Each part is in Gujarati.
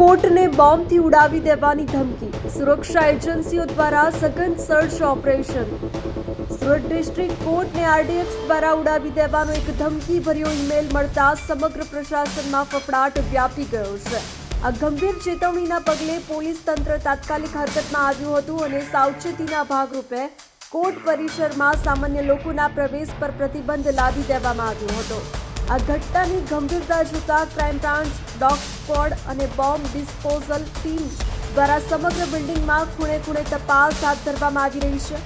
કોર્ટને બોમ્બથી ઉડાવી દેવાની ધમકી. સુરક્ષા એજન્સીઓ દ્વારા સઘન સર્ચ ઓપરેશન. સુરત ડિસ્ટ્રિક્ટ કોર્ટને આરડીએક્સ દ્વારા ઉડાવી દેવાનો એક ધમકી ભર્યો ઈમેલ મળતા સમગ્ર પ્રશાસનમાં ફફડાટ વ્યાપી ગયો છે. આ ગંભીર ચેતવણીના પગલે પોલીસ તંત્ર તાત્કાલિક હરકતમાં આવ્યું હતું અને સાવચેતીના ભાગરૂપે કોર્ટ પરિસરમાં સામાન્ય લોકોના પ્રવેશ પર પ્રતિબંધ લાદી દેવામાં આવ્યો હતો. આ ઘટનાની ગંભીરતા જોતા ક્રાઇમ બ્રાન્ચ, ડોગ સ્ક્વોડ અને બોમ્બ ડિસ્પોઝલ ટીમ દ્વારા સમગ્ર બિલ્ડિંગમાં ખૂણે ખૂણે તપાસ હાથ ધરવામાં આવી રહી છે.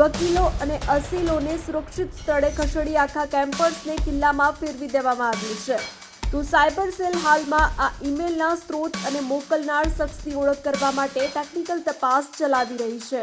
વકીલો અને અસીલોને સુરક્ષિત સ્થળે ખસેડી આખા કેમ્પસને કિલ્લામાં ફેરવી દેવામાં આવ્યું છે. તો સાયબર સેલ હાલમાં આ ઈમેલના સ્ત્રોત અને મોકલનાર શખ્સની ઓળખ કરવા માટે ટેકનિકલ તપાસ ચલાવી રહી છે.